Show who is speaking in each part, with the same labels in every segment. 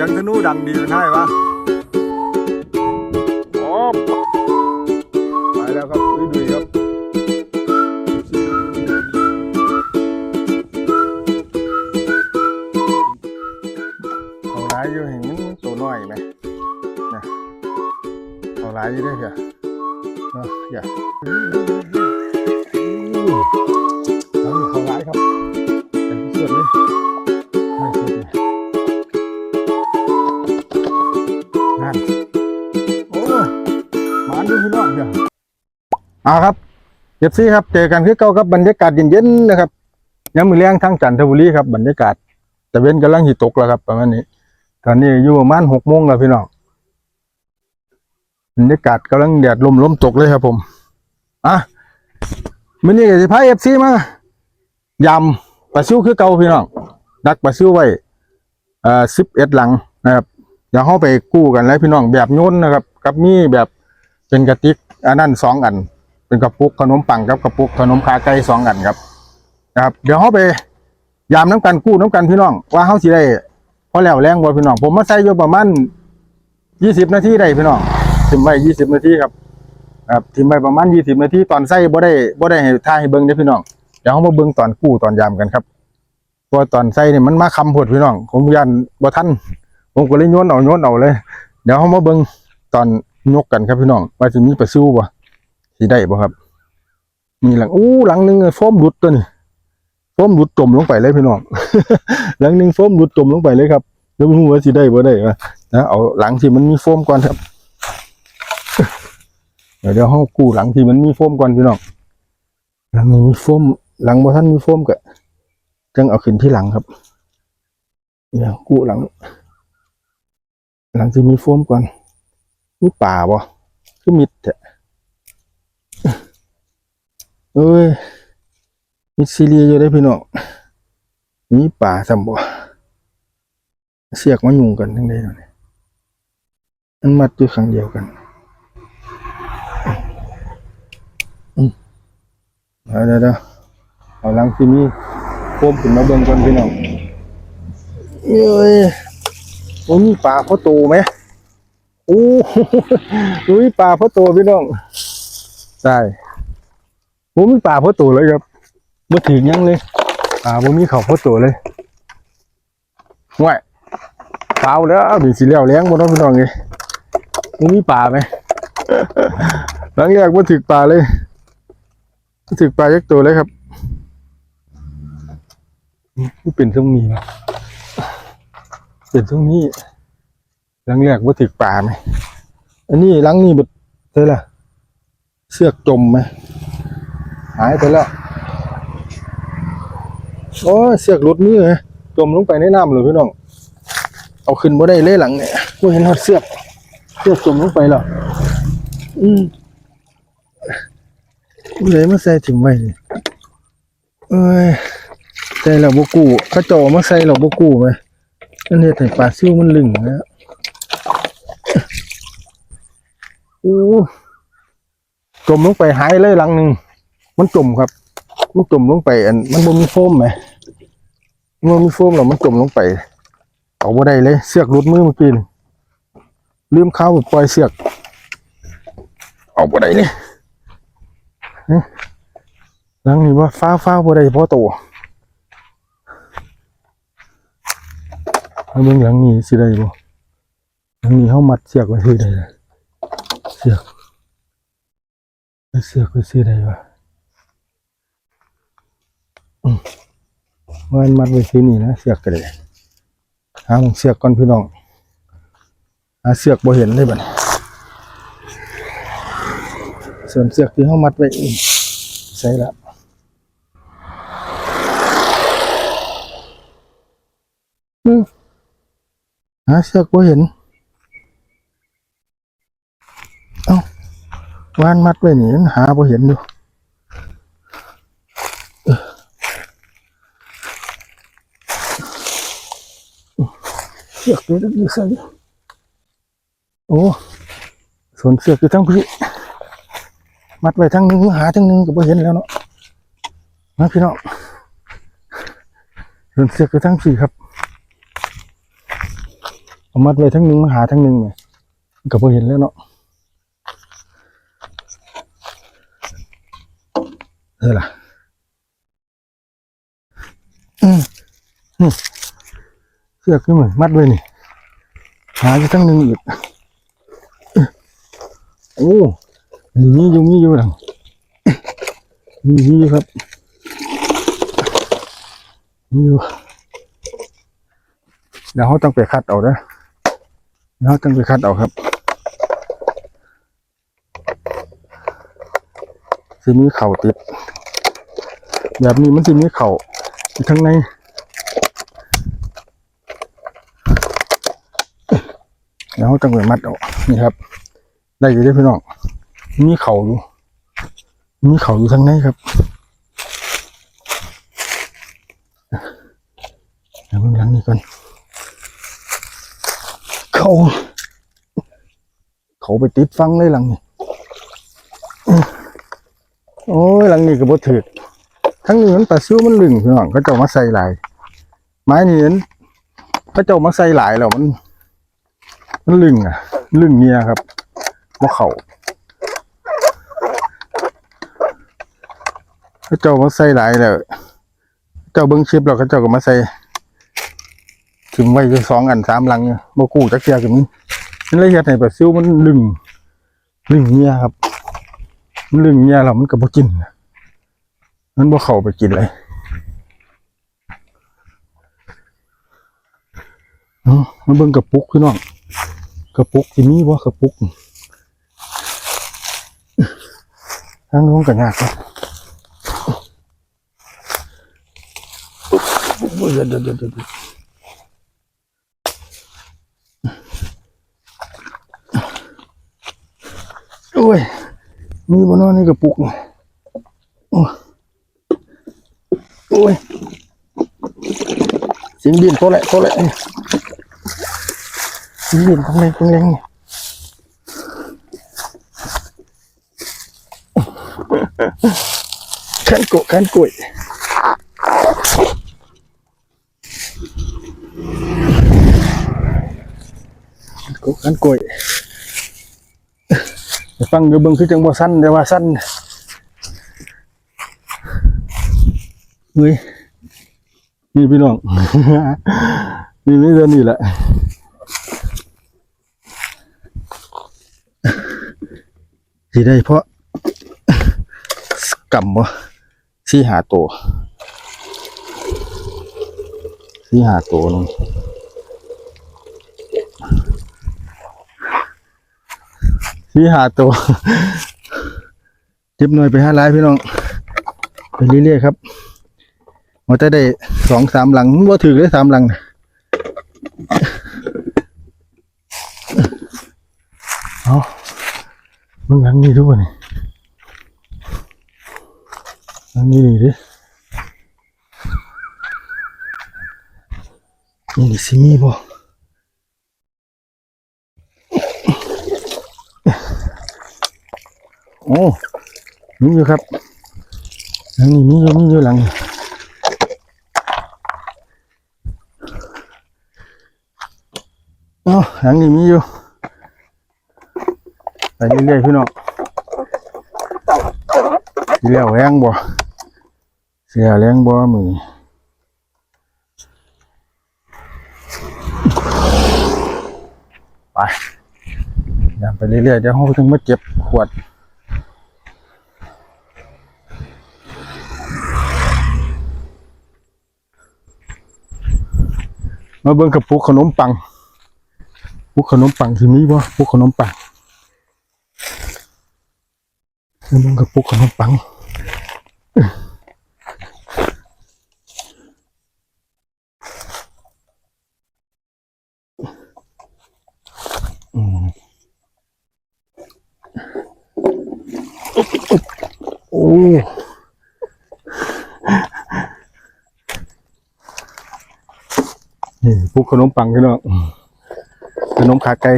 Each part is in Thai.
Speaker 1: ครับพี่น้องเสียงธนูดังดีเป็นไห้วะโอ้ไปแล้วครับดุยดุยครับเอาหลายอยู่เห็นมันตัวน้อยไหมนะเอาหลายอยู่ด้วยเหรอเนาะอย่า เอาครับเจ็บซี่ครับเจอกันคือเก่าครับบรรยากาศเย็นๆนะครับยังมือเลี้ยงทั้งจันทบุรีครับบรรยากาศตะเว้นกำลังหิตกแล้วครับประมาณนี้ ตอนนี้อยู่ประมาณหกโมงแล้วพี่น้องบรรยากาศกำลังแดดลมลมตกเลยครับ ผมอะมื้อนี้ก็สิพายเอฟซีมายำปลาซิวคือเก่าพี่น้องดักปลาซิวไว้เอ่อสิบเอ็ดหลังนะครับเดี๋ยวเข้าไปกู้กันแล้วพี่น้องแบบโยนนะครับ กับมีแบบเป็นกระติกอันนั้นสองอัน เป็นกระปุกขนมปังกับกระปุกขนมคาไก่สองอันครับนะครับ เดี๋ยวเขาไปยามน้ำกันกู้น้ำกันพี่น้อง ว่าเขาสิได้พอแล้วแรงบ่พี่น้อง ผมมาใส่อยู่ประมาณยี่สิบนาทีได้พี่น้องทิมไว้ยี่สิบนาทีครับครับทิมไว้ประมาณยี่สิบนาทีตอนใส่บ่ได้บ่ได้ให้ท่ายให้เบิ่งเด้พี่น้องเดี๋ยวเขามาเบิ่งตอนกู้ตอนยามกันครับเพราะว่าตอนใส่เนี่ยมันมาคำพดพี่น้องผมยันบ่ทันผมก็เลยโยนเอาโยนเอาเลย เดี๋ยวเขามาเบิ่งตอนยกกันครับพี่น้องว่าจะมีปลาซิวบ่ สิได้บ่ครับมีหลังอู้หลังหนึ่งโฟมหลุดตัวนี้โฟมหลุดจมลงไปเลยพี่น้องหลังหนึ่งโฟมหลุดจมลงไปเลยครับแล้วม่รู้ว่าสิได้บ่ได้นะเอาหลังที่มันมีโฟมก่อนครับ เดี๋ยวเดี๋ยวเฮากู้หลังที่มันมีโฟมก่อนพี่น้องหลังนี้มีโฟมหลังบ่ทันมีโฟมก็จังเอาขึ้นที่หลังครับเดี๋ยวกู้หลัง หลังจะมีโฟมก่อนมีป่าบ่คือมิดแท้ เอ้ยมิซีเรียอยู่ได้พี่น้องมีป่าสัมบ่เสียกมายุ่งกันทั้งใดเนาะเนี่ยมันมัดอยู่ข้งเดียวกันอืมเดี๋ยวเดี๋ยวเอาหลังที่มีโฟมขึ้นมาเบิ่งก่อนพี่น้องเอ้ยโอ้มีปลาพ่อโตไหมโอ้โหมีปลาพ่อโตพี่น้องใช่ โอ้มีปลาพ่อโตเลยครับบ่ถึงยังเลยปลาบ่มีเขาพ่อโตเลยห่วยเปล่าแล้วมีสิแล้วแรงบ่เน้องพี่น้องเอ้ยบ่มีปลาไหมหลังแรกบ่ถึกปลาเลยบ่ถึกปลายักตัวเลยครับนี่เป็นตรงนี้เป็นตรงนี้หลังแรกว่าถึกป่าไหมอันนี้หลังนี้บดเท่าล่ะ เสือกจมไหม หายไปแล้ว โอ้เสือกหลุดมือไงจมลงไปในน้ำเลยพี่น้อง เอาขึ้นบ่ได้เลยหลังเนี่ยกูเห็นหอดเสือก เสือกจมลงไปแล้ว อืมกูเลยมาใส่ถิ่มไว้นี่เอ้ยใส่แล้วบ่กู้เขาเจามาใส่แล้วบ่กู้ไหมอันนี้แต่ปลาซิ่วมันลึงนะโอ้จมลงไปหายเลยหลังหนึ่ง มันจมครับ มันจมลงไปอันมันบ่มีโฟมไหมมันบ่มีโฟมหรอกมันจมลงไปเอาบ่ได้เลย เสือกหลุดมือเมื่อกี้นี่ลืมเข้าแบบปล่อยเสือกเอาบ่ได้เลยเอ๊ะหลังนี้ว่าฟ้าฟ้าบ่ได้เพราะโตเอาเบิ่งหลังนี้สิได้บ่หลังนี้เฮามัดเสือกไว้สิได้ล่ะเสือกเอาเสือกไว้สิได้บ่อื มมันมัดไว้สินี่นะเสือกก็ได้หาหมองเสือกก่อนพี่น้องหาเสือกบ่เห็นเลยบัดนี้ส่วนเสือกที่เฮามัดไว้นี่ใส่ละอืมหาเสือกบ่เห็นเอ้าวานมัดไว้นี่มันหาบ่เห็นอยู่เอ้อเสือกอยู่อยู่ใส่โอ้สวนเสือกอยู่ทั้งพี่มัดไว้ทั้งนึงหาทั้งนึงก็บ่เห็นแล้วเนาะนะพี่น้องส่วนเสือกอยู่ทั้งพี่ครับผมมัดไว้ทั้งนึงหาทั้งนึงเนี่ยก็พอเห็นแล้วเนาะเออล่ะอืมนี่ เสือกนี่เหมือนมัดไว้นี่ หาอยู่ทั้งหนึงอีกโอ้มีอยู่มีอยู่หลังมีอยู่ครับมีอยู่เดี๋ยวเขาต้องไปคัดเอาเด้อเดี๋ยวเขาต้องไปคัดเอาครับสิมีเข่าติด แบบนี้มันสิมีเข่าอยู่ข้งใน ดี๋ยวเขาต้องไปมัดเอานี่ครับ ได้อยู่ได้พี่น้องมีเข่าอยู่มีเข่าอยู่ทางในครับเดี๋ยวเบิ่งหลังนี้ก่อนเขาเขาไปติดฟังเลยหลังนี้โอ้ยหลังนี้ก็บ่ถือทั้งนี้มันปลาซิวมันลึงพี่น้องเขาเจ้ามาใส่หลายไม้นี่มันเขาเจ้ามาใส่หลายแล้วมัน มันลึงอะ ลึงเนี่ยครับบ่เขาเขาเจ้ามาใส่หลายแล้วเจ้าเบิ้งชิปแล้วเขาเจ้าก็มาใส่ถึงไว้อยู่สองอันสามลังเนี่ยบ่กู้จักเทียกันนี้มันเลยเฮ็ดให้ปลาซิวมันลึงลึงเงียครับมันลึงเงียแล้วมันก็บ่กินมันบ่เข้าไปกินเลยเอ๋อมาเบิ่งกระปุกพี่น้อง กระปุกที่มีบ่กระปุกทางโน้นก็ยากเดี๋ยวเดี๋ยวเดี๋ยวโอ้ยมีบนนอนนี่กระปุกนี่โอ้ยโอ้ยเสียงดินโตแหละโตแหละ สียงดินต้องแรงต้องแรงนี่แขนโกะแขนกล้วยกูกันกล้วยฟังอยู่เบิ่งคือจังบ่สั้นแต่ว่าสั้นเฮ้ยนี่พี่น้อง นี่นี่เดือนนี้แหละ สิได้เพราะกำบ่สี่หาตัวสี่หาตัวนึงพี่หาตัวจิบหน่อยไปห้าร้ายพี่น้อง ไปเรื่อยๆครับมันจะได้สองสามหลังว่าถือได้สามหลังนะเอา มึงหลังนี้ทุกคนนี่หลังนี้นี่ดินี่ดิสิมีบ่โอ้มีอยู่ครับหลังนี้มีอยู่มีอยู่หลังนี้โอ้หลังนี้มีอยู่ ไปเรื่อยๆพี่น้องสิแล้วแรงบ่เสียแรงบ่มือไปย่างไปเรื่อยๆเดี๋ยวเขาถึงมาเจ็บขวดมาเบิ่งกับปุกขนมปังปุกขนมปังที่มีบ่ปุกขนมปัง มาเบิ่งกับปุกขนมปังโอ้นี่ปุกขนมปังพี่น้องขนมขาไก่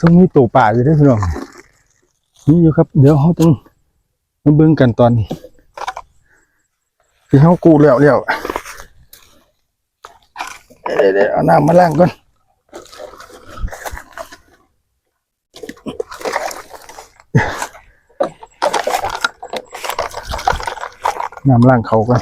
Speaker 1: ซึ่งมีตู่ป่าอยู่ด้วยพี่น้องนี่อยู่ครับ เดี๋ยวเขาต้องมาเบิ่งกันตอนที่เฮากูแล้วแล้วเดี๋ยวเดี๋ยวเอาน้ำมาล้างก่อนน้ำล้างเขาก่อน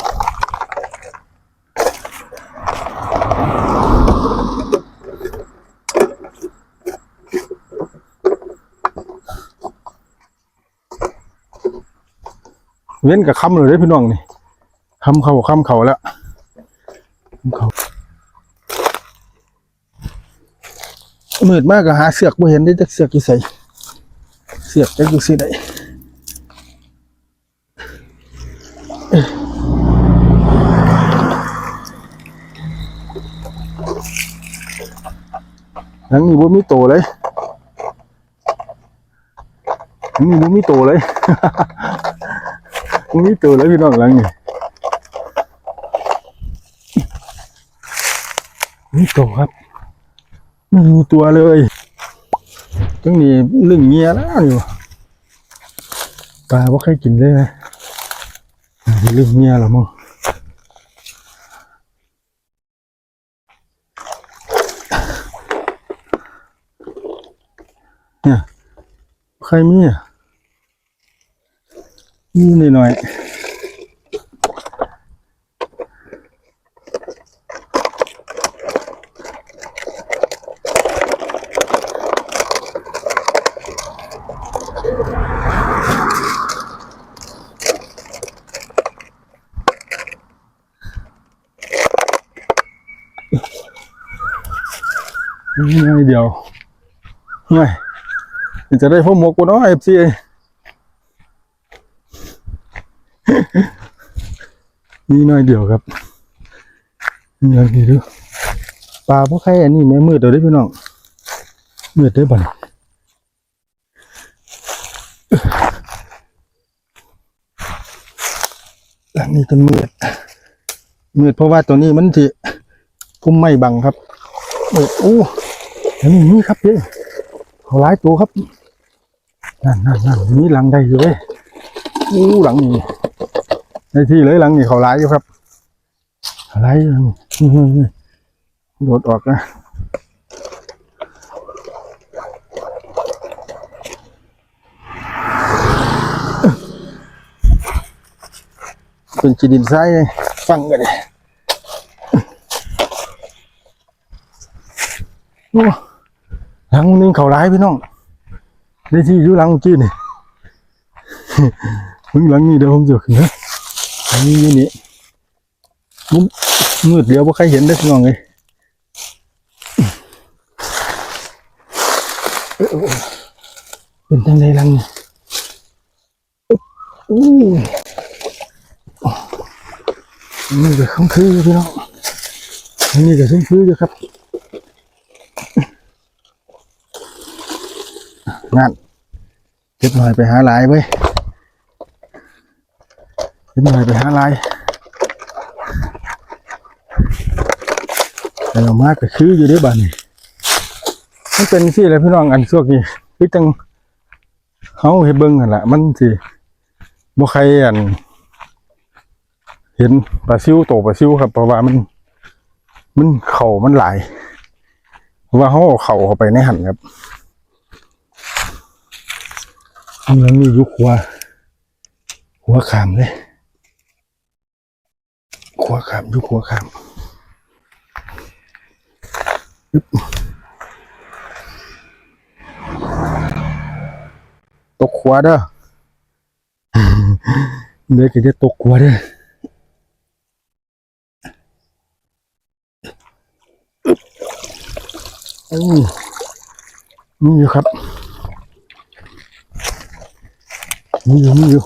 Speaker 1: เว้นกับคำเลยเด้พี่น้องนี่คำเขาคำเขาแล้วคำเขามืดมากก็หาเสือกไม่เห็นได้จักเสือกกี่ใส่เสือกจักอยู่สิได้หลังนี้บ่มีโตเลยหลังนี้บ่มีโตเลย บ่มีโตเลยพี่น้องหลังนี้มีโตครับไม่มีตัวเลยตั้งนี้ลึงเงียแล้วอยู่ปลาบ่เคยกินเลยนะลึงเงียแล้วมั้งเนี่ยใครมีอะ มีหน่อยหน่อยนี่ไงเดียวไงจะได้พ่อหมกกูเนาะเอฟซี นี่น่อยเดียวครับนี่หน่อยเดียปลาพวกใครอันนี้แม่มืดเดี๋ยวได้พี่น้องมืดได้บ่นหลังนี้จนมืดมืดเพราะว่าตัวนี้มันสิพุ่มไม่บังครับโอ้อันนี้นี่ครับเขาหลายตัวครับนั่นนั่นนั่นมีหลังได้อยู่เว้ยอู้หลังนี้ ในที่เลยหลังนี่เขาร้ายอยู่ครับเขาร้ายอยู่โดดออกนะเป็นจีดินทรายเลยฟังกันเลยโอ้หลังนึงเขาร้ายพี่น้องในที่อยู่หลังเมื่อกี้นี่มึงหลังนี้เดี๋ยวผมจะขึ้นนะ นนี้อยู่นี่มุมมืดเดียวว่าใครเห็นได้พี่น้องเลยเอ้ยเอ้ยเป็นจังไดลังนี่อึ๊บอู้อันนี่ก็คุ้มคืออยู่พี่น้องอันนี้ก็คุ้มคืออยู่ครับงานเก็บหน่อยไปหาหลายเว้ ยเดี๋ยวหน่อยไปหาลายแต่เรามากก็คืออยู่ด้วยบ้านนี่มันเป็นที่อะไรพี่น้องอันพวกนี้คือจังเขาเห็นเบิ้งกันละมันสิบ่ใครอัน เห็นปลาซิวโตปลาซิวครับเพราะว่ามัน มันเข่ามันหลายเพราะว่าเขาเข่าเข้าไปในหันครับมันมียุคหัวหัวขามเลย วขามยู่ขัวขามตกขวาเด้อเดี๋ยวก็จะตกขวาเด้ออึ๊บอู้มีอยู่ครับมีอยู่มีอยู่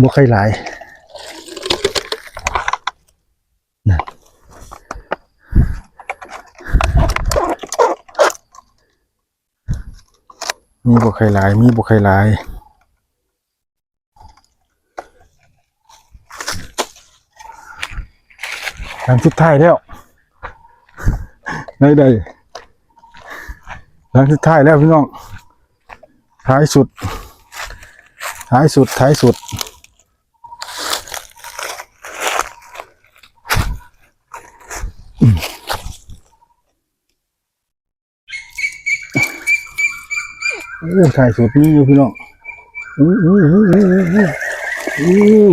Speaker 1: บ่ใครหลาย มีบุไข่หลาย มีบุไข่หลายทางสุดท้ายแล้วได้ได้ทางสุดท้ายแล้วพี่น้อง ท้ายสุด ท้ายสุด ท้ายสุด อ้ถ่ายสุดนี้อยู่พี่น้องอู้อู้อู้อู้อู้อู้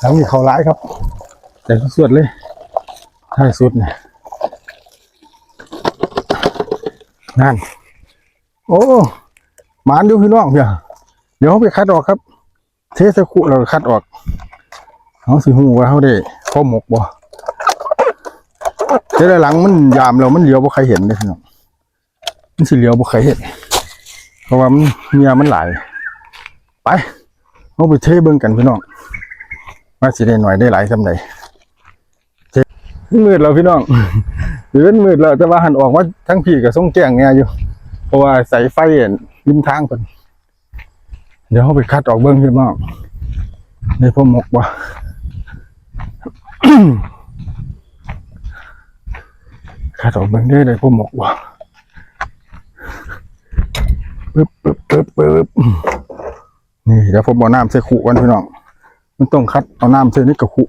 Speaker 1: ทางนี้เขาร้ายครับ แต่สุดเลยถ่ายสุดเนี่ยนั่น โอ้หมานดูพี่น้องเดี๋ยวเดี๋ยวเขาไปคัดออกครับ เทสคุเราคัดออกเขาสิหูว่าเขาได้ข้อหมกบ่เดี๋ยวหลังมันยามเรามันเลี้ยวบ่ใครเห็นเลยพี่น้องมันสิเลี้ยวบ่ใครเห็น เพราะว่ามันเมียมันหลายไปเอาไปเทเบิ่งกันพี่น้องว่าสิได้หน่อยได้หลายสำใดเทมืดแล้วพี่น้องหรือเป็นมืดแล้วแต่ว่าหันออกว่าทั้งพี่กับส่งแจ้งเนี่ยอยู่ เพราะว่าใส่ไฟเห็นริมทางเพิ่นเดี๋ยวเขาไปคัดออกเบิ่งพี่น้องในพวกหมกบ่คัดออกเบิ่งได้เลยพวกหมกบ่ ปึ๊บปึ๊บปึ๊บปึ๊บนี่เดี๋ยวผมเอาน้ำใส่ขู่กันพี่น้องมันต้องคัดเอาน้ำใส่นี่กับขู่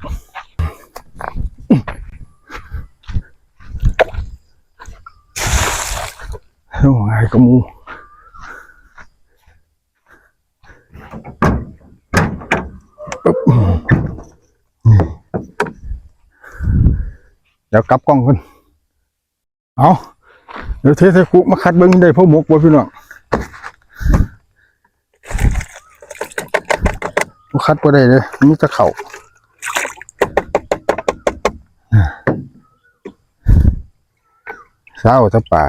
Speaker 1: โอ้ยกระมูปึ๊บเดี๋ยวกลับกล้องกันเอาเดี๋ยวเทใส่ขู่มาคัดเบิ้งได้พวกหมกบ่พี่น้อง คัดบ่ได้เลยมีแต่เข่าเศร้าถ้ป่า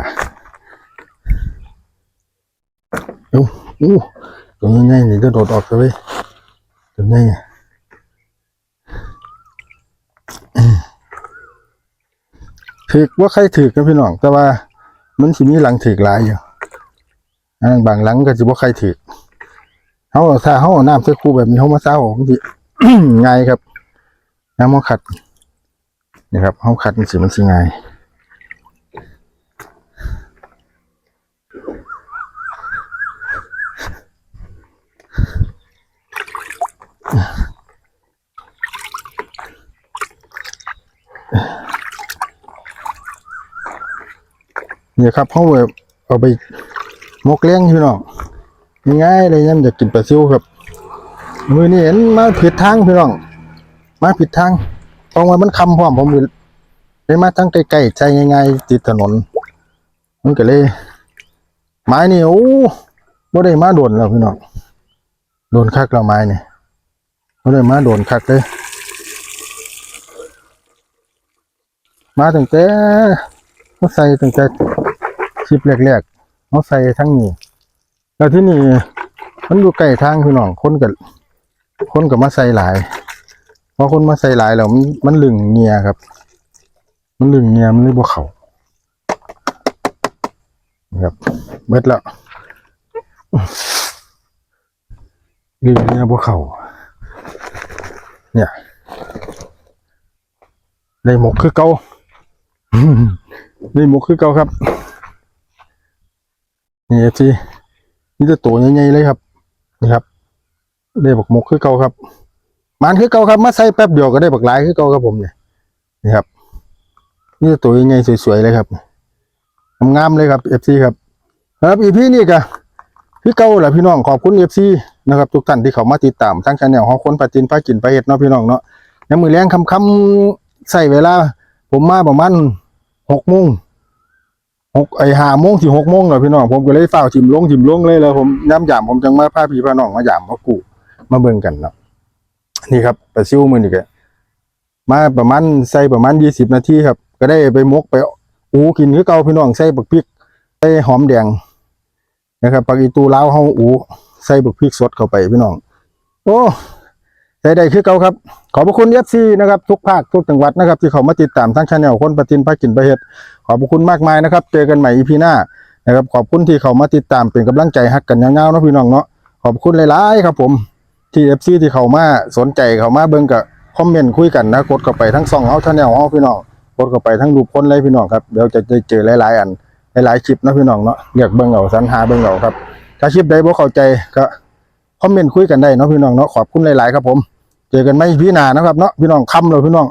Speaker 1: อู้อู้ตัวนี้ไงนี่จะโดดออกเว้ยตัวนี้ไงถือว่าใครถือกันพี่น้อง แต่ว่ามันสิมีหลังถือหลายอยู่บางหลังก็สิบ่ใครถือ เขาถ้าเขาเอาน้ำใส่คู่แบบนี้เขามาเศร้าบางทีง่ายครับน้ำมันขัดนี่ครับเขาขัดมันสีมันสีง่ายนี่ยครับเขาแบบเอาไปมกเลี้ยงพี่น้อง ง่ายเลยยังอยากกินปลาซิวครับ มือนี่เห็นมาผิดทางพี่น้อง มาผิดทางตรงว่ามันคำพร้อมผมเลยมาทั้งใกล้ๆใจง่ายๆติดถนน มันก็เลยไม้นี่โอ้บ่ได้มาโดนแล้วพี่น้องโดนคักแล้วไม้นี่บ่ได้มาโดนคักเลยมาตั้งแต่เขาใส่ตั้งแต่คลิปแรกๆเขาใส่ทั้งนี้ แล้วที่นี่มันอยู่ใกล้ทางพี่น้องคนกับคนกับมาใส่หลายเพราะคนมาใส่หลายแล้วมันมันลึงเงียครับ มันลึงเงียมันเลยบ่เขานะครับเบิดแล้วลึงเงียบ่เขาเนี่ยได้หมกคือเกาได้หมกคือเกาครับนี่จี นี่จะตัวใหญ่ๆเลยครับนี่ครับได้บักมกคือเก่าครับมันคือเก่าครับมาใส่แป๊บเดียวก็ได้บักหลายคือเก่าครับผมเนี่ยนี่ครับ นี่จะตัวใหญ่ๆสวยๆเลยครับงามๆเลยครับเอฟซีครับครับอีพี่นี่กะพี่เก่าแหละพี่น้องขอบคุณเอฟซีนะครับทุกท่านที่เขามาติดตามทั้งชาแนลของคนปาจินปากินปาเห็ดเนาะพี่น้องเนาะยังมือแรงคำๆใส่เวลา ผมมาประมาณหกโมง หกไอห้าโมงถึงหกโมงเลยพี่น้องผมก็เลยเฝ้าจิมลงจิมลงเลยแล้วผมย้ำยามผมจังมาพาพี่พาน้องมายามมากูมาเบิ่งกันเนาะนี่ครับปลาซิวมือนี่ก็มาประมาณใส่ประมาณยี่สิบนาทีครับ ก็ได้ไปมกไปอูกินคือเก่าพี่น้องใส่บักพริกใส่หอมแดงนะครับปลาอีตูล้าวเฮาอูใส่บักพริกสดเข้าไปพี่น้อง โอ้ ใส่ได้คือเก่าครับ ขอบพระคุณเอฟซีนะครับทุกภาคทุกจังหวัดนะครับ ที่เขามาติดตามทั้งชาแนลคนปฏินพากินประเฮ็ดขอบพระคุณมากมายนะครับ เจอกันใหม่อีพีหน้านะครับขอบคุณที่เขามาติดตามเป็นกำลังใจฮักกันยาวๆเนาะพี่น้องเนาะขอบคุณหลายๆครับ ผมที่เอฟซีที่เขามาสนใจเขามาเบิ่งกับคอมเมนต์คุยกันนะกดเข้าไปทั้งซองเฮาชาแนลเฮาพี่น้องกดเข้าไปทั้งรูปคนเลยพี่น้องครับเดี๋ยวจะได้เจอหลายๆอันหลายๆคลิปนะพี่น้องเนาะเรียกเบิ่งเอาสรรหาเบิ่งเอาครับ ถ้าคลิปใดบ่เข้าใจก็คอมเมนต์คุยกันได้เนาะพี่น้องเนาะขอบคุณหลายๆครับผม เจอกันไหมพี่หนานะครับเนาะพี่น้องค่ำเลยพี่น้อง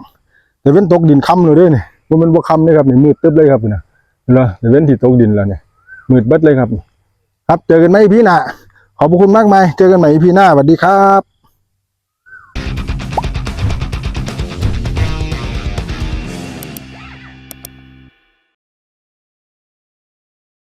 Speaker 1: เดี๋ยวเป็นตกดินค่ำเลยด้วยนี่ว่ามันบ่คำเลยครับนี่มืดตึ๊บเลยครับนี่นะเหรอเดี๋ยวเว้นที่ตกดินแล้วเนี่ยมืดบัดเลยครับ ครับเจอกันไหมพี่หน้าขอบคุณมากมายเจอกันใหม่พี่หน้าสวัสดีครับ